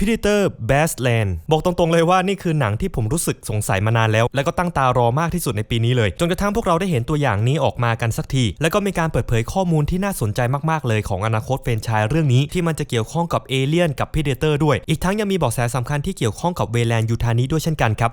Predator Badland บอกตรงๆเลยว่านี่คือหนังที่ผมรู้สึกสงสัยมานานแล้ว และก็ตั้งตารอมากที่สุดในปีนี้เลย จนกระทั่งพวกเราได้เห็นตัวอย่างนี้ออกมากันสักที แล้วก็มีการเปิดเผยข้อมูลที่น่าสนใจมากๆเลยของอนาคตเฟรนชายเรื่องนี้ที่มันจะเกี่ยวข้องกับเอเลี่ยนกับ Predator ด้วย อีกทั้งยังมีเบาะแสสำคัญที่เกี่ยวข้องกับเวแลนยูทานิด้วยเช่นกันครับ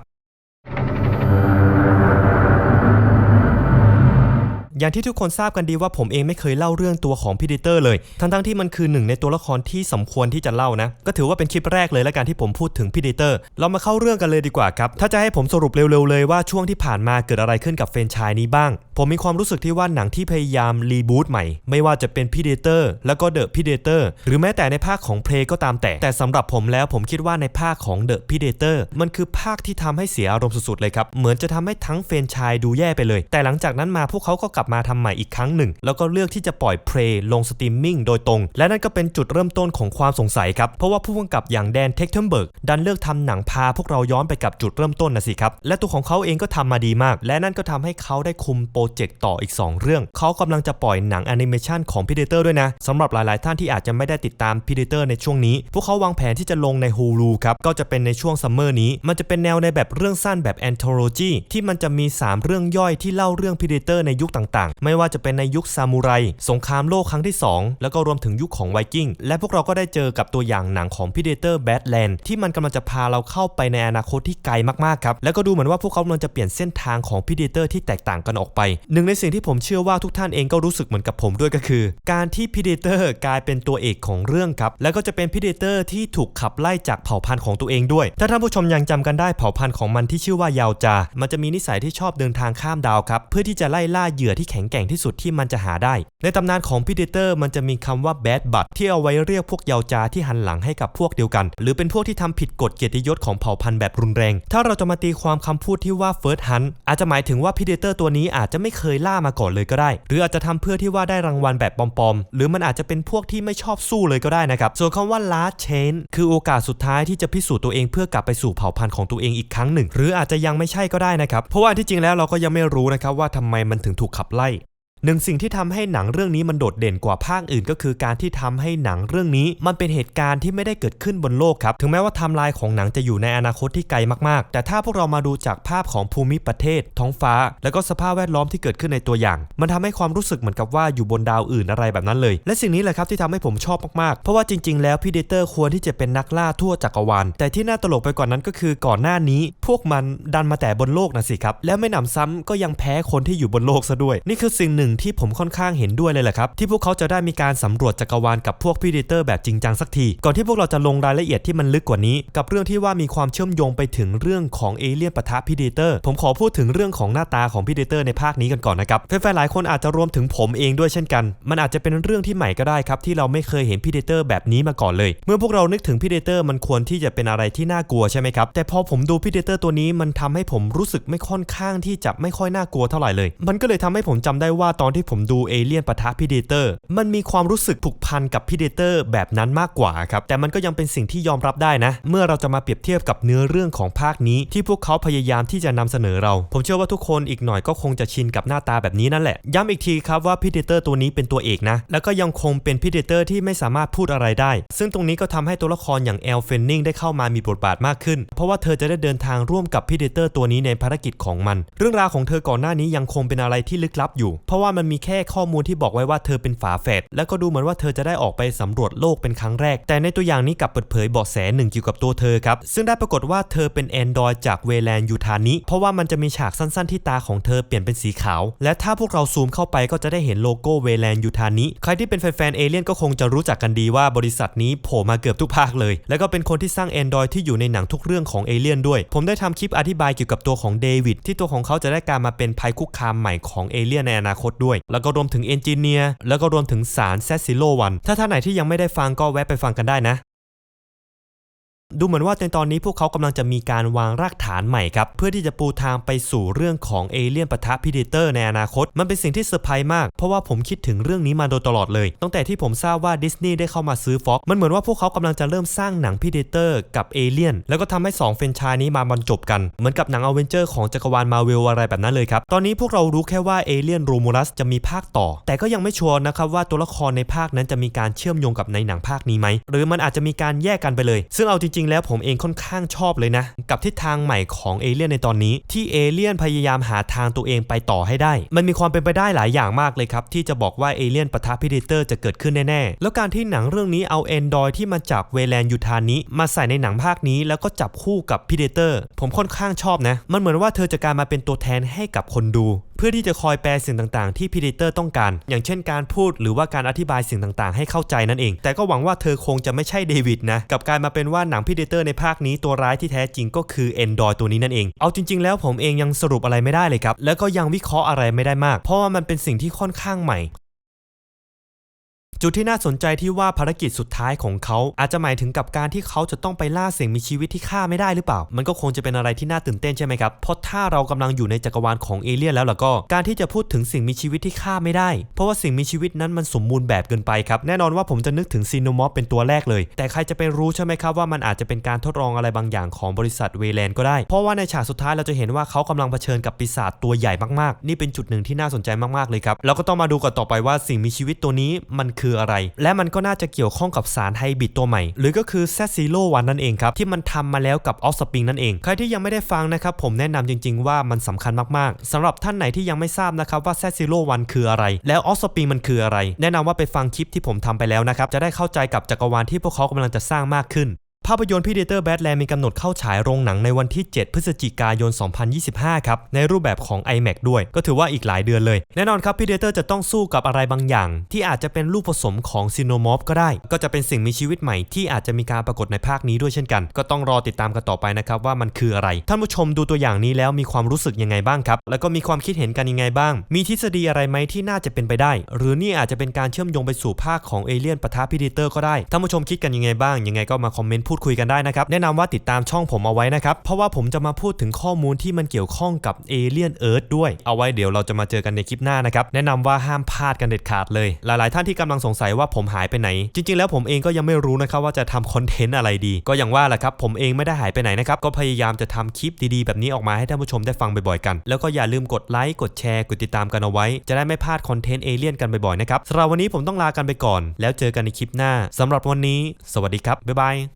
อย่างที่ทุกคนทราบกันดีว่าผมเองไม่เคยเล่าเรื่องตัวของพีเดเตอร์เลย ทั้งๆที่มันคือหนึ่งในตัวละครที่สมควรที่จะเล่านะ ก็ถือว่าเป็นคลิปแรกเลยและการที่ผมพูดถึงพีเดเตอร์ เรามาเข้าเรื่องกันเลยดีกว่าครับ ถ้าจะให้ผมสรุปเร็วๆเลยว่าช่วงที่ผ่านมาเกิดอะไรขึ้นกับเฟรนชายนี้บ้าง ผมมีความรู้สึกที่ว่าหนังที่พยายามรีบูตใหม่ ไม่ว่าจะเป็นพีเดเตอร์แล้วก็เดอะพีเดเตอร์หรือแม้แต่ในภาคของเพลก็ตามแต่ แต่สำหรับผมแล้วผมคิดว่าในภาคของเดอะพีเดเตอร์มันคือภาคที่ทำให้เสียอารมณ์สุดๆเลยครับ เหมือนจะทำให้ทั้งเฟนชายดูแย่ไปเลย แต่หลังจากนั้นมาพวกเขาก็กลับมาทำใหม่อีกครั้งหนึ่ง แล้วก็เลือกที่จะปล่อยเพลลงสตรีมมิ่งโดยตรง และนั่นก็เป็นจุดเริ่มต้นของความสงสัยครับ เพราะว่าผู้กำกับอย่างแดนเทคเทมเบิร์กดันเลือกทำหนังพาพวกเราย้อนไปกับจุดเริ่มต้นนะสิครับ และตัวของเขาเองก็ทำมาดีมาก และนั่นก็ทำให้เขาได้คุมโปรเจกต์ต่ออีก 2 เรื่อง เขากำลังจะปล่อยหนังแอนิเมชันของ Predator ด้วยนะสำหรับหลาย ๆ ท่านที่อาจจะไม่ได้ติดตาม Predator ในช่วงนี้ พวกเขาวางแผนที่จะลงใน Hulu ครับก็จะเป็นในช่วงซัมเมอร์นี้ มันจะเป็นแนวในแบบเรื่องสั้นแบบ anthology ที่มันจะมี 3 เรื่องย่อยที่เล่าเรื่อง Predator ในยุคต่าง ๆ ไม่ว่าจะเป็นในยุคซามูไรสงครามโลกครั้งที่ 2 แล้วก็รวมถึงยุคของไวกิ้งและพวกเราก็ได้เจอกับตัวอย่างหนังของ Predator Badland ที่มันกำลังจะพาเราเข้าไปในอนาคตที่ไกลมาก ๆ ครับแล้วก็ดูเหมือนว่าพวกเขากำลังจะเปลี่ยนเส้นทางของ Predator ที่แตกต่างกันออกไปหนึ่งในสิ่งที่ผมเชื่อว่าทุกท่านเองก็รู้สึกเหมือนกับผมด้วยก็คือ การที่ Predator กลายเป็นตัวเอกของเรื่องครับ แล้วก็จะเป็น Predator ที่ถูกขับไล่จากเผ่าพันธุ์ของตัวเองด้วย ถ้าท่านผู้ชมยังจำกันได้เผ่าพันธุ์ของมันที่ชื่อว่ายาวจา มันจะมีนิสัยที่ชอบเดินทางข้ามดาวครับ เพื่อที่จะไล่ล่าเหยื่อที่แข็งแกร่งที่สุดที่มันจะหาได้ ในตำนานของ Predator มันจะมีคำว่า Bad Bud ที่เอาไว้เรียกพวกยาวจาที่หันหลังให้กับพวกเดียวกัน หรือเป็นพวกที่ทำผิดกฎเกียรติยศของเผ่าพันธุ์แบบรุนแรง ถ้าเราจะมาตีความคำพูดที่ว่า First Hunt อาจจะหมายถึงว่า Predator ตัวนี้อาจจะไไม่เคยล่ามาก่อนเลยก็ได้ หรืออาจจะทำเพื่อที่ว่าได้รางวัลแบบปลอมๆ หรือมันอาจจะเป็นพวกที่ไม่ชอบสู้เลยก็ได้นะครับ ส่วนคำว่า last chance คือโอกาสสุดท้ายที่จะพิสูจน์ตัวเองเพื่อกลับไปสู่เผ่าพันธุ์ของตัวเองอีกครั้งหนึ่ง หรืออาจจะยังไม่ใช่ก็ได้นะครับ เพราะว่าที่จริงแล้วเราก็ยังไม่รู้นะครับว่าทำไมมันถึงถูกขับไล่ หนึ่งสิ่งที่ทำให้หนังเรื่องนี้มันโดดเด่นกว่าภาคอื่น ก็คือการที่ทำให้หนังเรื่องนี้ มันเป็นเหตุการณ์ที่ไม่ได้เกิดขึ้นบนโลกครับ ถึงแม้ว่าไทม์ไลน์ของหนังจะอยู่ในอนาคตที่ไกลมากๆ แต่ถ้าพวกเรามาดูจากภาพของภูมิประเทศ ท้องฟ้า แล้วก็สภาพแวดล้อมที่เกิดขึ้นในตัวอย่าง มันทำให้ความรู้สึกเหมือนกับว่าอยู่บนดาวอื่นอะไรแบบนั้นเลย และสิ่งนี้แหละครับที่ทำให้ผมชอบมากๆ เพราะว่าจริง ๆ แล้วพีเดเตอร์ควรที่จะเป็นนักล่าทั่วจักรวาล แต่ที่น่าตลกไปกว่านั้นก็คือก่อนหน้านี้ พวกมันดันมาแต่บนโลกนะสิครับ และไม่หนำซ้ำก็ยังแพ้คนที่อยู่บนโลกซะด้วย นี่คือสิ่งหนึ่งที่ผมค่อนข้างเห็นด้วยเลยแหละครับ ที่พวกเขาจะได้มีการสำรวจจักรวาลกับพวกพีเดเตอร์แบบจริงจังสักที ก่อนที่พวกเราจะลงรายละเอียดที่มันลึกกว่านี้ กับเรื่องที่ว่ามีความเชื่อมโยงไปถึงเรื่องของเอเลี่ยนปะทะพีเดเตอร์ผมขอพูดถึงเรื่องของหน้าตาของพีเดเตอร์ในภาคนี้กันก่อนนะครับแฟนๆหลายคนอาจจะรวมถึงผมเองด้วยเช่นกัน มันอาจจะเป็นเรื่องที่ใหม่ก็ได้ครับที่เราไม่เคยเห็นพีเดเตอร์แบบนี้มาก่อนเลย เมื่อพวกเรานึกถึงพีเดเตอร์มันควรที่จะเป็นอะไรที่น่ากลัวใช่ไหมครับแต่พอผมดูพีเดเตอร์ตัวนี้มันทำให้ผมรู้สึกไม่ค่อนข้างที่จะไม่ค่อยน่ากลัวเท่าไหร่เลย มันก็เลยทำให้ผมจำได้ว่าตอนที่ผมดูเอเลี่ยนปะทะพีเดเตอร์มันมีความรู้สึกผูกพันกับพีเดเตอร์แบบนั้นมากกว่าครับแต่มันก็ยังเป็นสิ่งที่ยอมรับได้นะ เมื่อเราจะมาเปรียบเทียบกับเนื้อเรื่องของภาคนี้ ที่พวกเขาพยายามที่จะนำเสนอเรา ผมเชื่อว่าทุกคนอีกหน่อยก็คงจะชินกับหน้าตาแบบนี้นั่นแหละ ย้ำอีกทีครับว่าพีเดเตอร์ตัวนี้เป็นตัวเอกนะ แล้วก็ยังคงเป็นพีเดเตอร์ที่ไม่สามารถพูดอะไรได้ ซึ่งตรงนี้ก็ทำให้ตัวละครอย่างแอลเฟนนิงได้เข้ามามีบทบาทมากขึ้น เพราะว่าเธอจะได้เดินทางร่วมกับพีเดเตอร์ตัวนี้ในภารกิจของมัน เรื่องราวของเธอก่อนหน้านี้ยังคงเป็นอะไรที่ลึกลับอยู่ เพราะว่าว่ามันมีแค่ข้อมูลที่บอกไว้ว่าเธอเป็นฝาแฝดแล้วก็ดูเหมือนว่าเธอจะได้ออกไปสำรวจโลกเป็นครั้งแรก แต่ในตัวอย่างนี้กลับเปิดเผยเบาะแสหนึ่งเกี่ยวกับตัวเธอครับซึ่งได้ปรากฏว่าเธอเป็นแอนดรอยจากเวแลนยูทานิเพราะว่ามันจะมีฉากสั้นๆที่ตาของเธอเปลี่ยนเป็นสีขาว และถ้าพวกเราซูมเข้าไปก็จะได้เห็นโลโก้เวแลนยูทานิใครที่เป็นแฟนๆเอเลี่ยนก็คงจะรู้จักกันดีว่าบริษัทนี้โผล่มาเกือบทุกภาคเลย แล้วก็เป็นคนที่สร้างแอนดรอยที่อยู่ในหนังทุกเรื่องของเอเลี่ยนด้วย ผมได้ทำคลิปอธิบายเกี่ยวกับตัวของเดวิดที่ตัวของเขาจะได้การมาเป็นภัยคุกคามใหม่ของเอเลี่ยนในอนาคตด้วย แล้วก็รวมถึงเอนจิเนียร์แล้วก็รวมถึงสารแซซิโลวันถ้าท่านไหนที่ยังไม่ได้ฟังก็แวะไปฟังกันได้นะ ดูเหมือนว่าในตอนนี้พวกเขากำลังจะมีการวางรากฐานใหม่ครับ เพื่อที่จะปูทางไปสู่เรื่องของเอเลี่ยนปะทะพีเดเตอร์ในอนาคต มันเป็นสิ่งที่เซอร์ไพรส์มาก เพราะว่าผมคิดถึงเรื่องนี้มาโดยตลอดเลย ตั้งแต่ที่ผมทราบว่าดิสนีย์ได้เข้ามาซื้อฟ็อกมันเหมือนว่าพวกเขากำลังจะเริ่มสร้างหนังพีเดเตอร์กับเอเลี่ยนแล้วก็ทำให้2เฟรนชายนี้มาบรรจบกัน เหมือนกับหนังอเวนเจอร์ของจักรวาลมาเวลอะไรแบบนั้นเลยครับตอนนี้พวกเรารู้แค่ว่าเอเลี่ยนโรมูลัสจะมีภาคต่อ แต่ก็ยังไม่ชัวร์นะครับว่าตัวละครในภาคนั้นจะมีการเชื่อมโยงกับในหนังภาคนี้ไหมหรือมันอาจจะมีการแยกกันไปเลย ซึ่งเอาจริงๆ แล้วผมเองค่อนข้างชอบเลยนะ กับทิศทางใหม่ของเอเลี่ยนในตอนนี้ ที่เอเลี่ยนพยายามหาทางตัวเองไปต่อให้ได้ มันมีความเป็นไปได้หลายอย่างมากเลยครับ ที่จะบอกว่าเอเลี่ยนปะทะพิเดเตอร์จะเกิดขึ้นแน่ๆ แล้วการที่หนังเรื่องนี้เอาแอนดอยที่มาจากเวแลนยูทานิมาใส่ในหนังภาคนี้ แล้วก็จับคู่กับพิเดเตอร์ผมค่อนข้างชอบนะ มันเหมือนว่าเธอจะกลายมาเป็นตัวแทนให้กับคนดู เพื่อที่จะคอยแปลสิ่งต่างๆ ที่พิเดเตอร์ต้องการ อย่างเช่นการพูดหรือว่าการอธิบายสิ่งต่างๆ ให้เข้าใจนั่นเอง แต่ก็หวังว่าเธอคงจะไม่ใช่เดวิดนะ กับการมาเป็นว่าหนังพิเดเตอร์ในภาคนี้ตัวร้ายที่แท้จริงก็คือเอนดอยตัวนี้นั่นเอง เอาจริง ๆ แล้วผมเองยังสรุปอะไรไม่ได้เลยครับ แล้วก็ยังวิเคราะห์อะไรไม่ได้มาก เพราะว่ามันเป็นสิ่งที่ค่อนข้างใหม่ จุดที่น่าสนใจที่ว่าภารกิจสุดท้ายของเขาอาจจะหมายถึงกับการที่เขาจะต้องไปล่าสิ่งมีชีวิตที่ฆ่าไม่ได้หรือเปล่า มันก็คงจะเป็นอะไรที่น่าตื่นเต้นใช่ไหมครับ เพราะถ้าเรากำลังอยู่ในจักรวาลของเอเลี่ยนแล้วล่ะก็ การที่จะพูดถึงสิ่งมีชีวิตที่ฆ่าไม่ได้ เพราะว่าสิ่งมีชีวิตนั้นมันสมบูรณ์แบบเกินไปครับ แน่นอนว่าผมจะนึกถึงซีโนมอฟเป็นตัวแรกเลย แต่ใครจะไปรู้ใช่ไหมครับว่ามันอาจจะเป็นการทดลองอะไรบางอย่างของบริษัทเวแลนก็ได้ เพราะว่าในฉากสุดท้ายเราจะเห็นว่าเขากำลังเผชิญกับปีศาจตัวใหญ่มากๆ นี่เป็นจุดหนึ่งที่น่าสนใจมากๆเลยครับแล้วก็ต้องมาดูกันต่อไปว่าสิ่งมีชีวิตตัวนี้มันคืออะไร และมันก็น่าจะเกี่ยวข้องกับสารไฮบริดตัวใหม่ หรือก็คือแซซิโลวันนั่นเองครับ ที่มันทำมาแล้วกับออฟสปริงนั่นเอง ใครที่ยังไม่ได้ฟังนะครับ ผมแนะนำจริง ๆ ว่ามันสำคัญมากๆสำหรับท่านไหนที่ยังไม่ทราบนะครับว่าแซซิโลวันคืออะไร แล้วออฟสปริงมันคืออะไร แนะนำว่าไปฟังคลิปที่ผมทำไปแล้วนะครับจะได้เข้าใจกับจักรวาลที่พวกเขากำลังจะสร้างมากขึ้น ภาพยนตร์ Predator Badland มีกำหนดเข้าฉายโรงหนังในวันที่ 7 พฤศจิกายน 2025 ครับ ในรูปแบบของ IMAX ด้วย ก็ถือว่าอีกหลายเดือนเลย แน่นอนครับ Predator จะต้องสู้กับอะไรบางอย่าง ที่อาจจะเป็นลูกผสมของ Xenomorph ก็ได้ ก็จะเป็นสิ่งมีชีวิตใหม่ที่อาจจะมีการปรากฏในภาคนี้ด้วยเช่นกัน ก็ต้องรอติดตามกันต่อไปนะครับว่ามันคืออะไร ท่านผู้ชมดูตัวอย่างนี้แล้วมีความรู้สึกยังไงบ้างครับ แล้วก็มีความคิดเห็นกันยังไงบ้าง มีทฤษฎีอะไรไหมที่น่าจะเป็นไปได้ หรือนี่อาจจะเป็นการเชื่อมโยงไปสู่ภาคของเอเลี่ยนปะทะ Predator ก็ได้ท่านผู้ชมคิดกันยังไงบ้างยังไงก็มาคอมเมนต์พูดคุยกันได้นะครับแนะนำว่าติดตามช่องผมเอาไว้นะครับเพราะว่าผมจะมาพูดถึงข้อมูลที่มันเกี่ยวข้องกับเอเลี่ยนเอิร์ธด้วย เอาไว้เดี๋ยวเราจะมาเจอกันในคลิปหน้านะครับแนะนำว่าห้ามพลาดกันเด็ดขาดเลย หลาย ๆ ท่านที่กำลังสงสัยว่าผมหายไปไหน จริง ๆ แล้วผมเองก็ยังไม่รู้นะครับว่าจะทำคอนเทนต์อะไรดี ก็อย่างว่าแหละครับผมเองไม่ได้หายไปไหนนะครับก็พยายามจะทำคลิปดี ๆ แบบนี้ออกมาให้ท่านผู้ชมได้ฟังบ่อย ๆ กัน แล้วก็อย่าลืมกดไลค์กดแชร์กดติดตามกันเอาไว้ จะได้ไม่พลาดคอนเทนต์เอเลี่ยนกันบ่อย ๆ นะครับสำหรับวันนี้ผมต้องลากันไปก่อน แล้วเจอกันในคลิปหน้าสำหรับวันนี้ สวัสดีครับบ๊ายบาย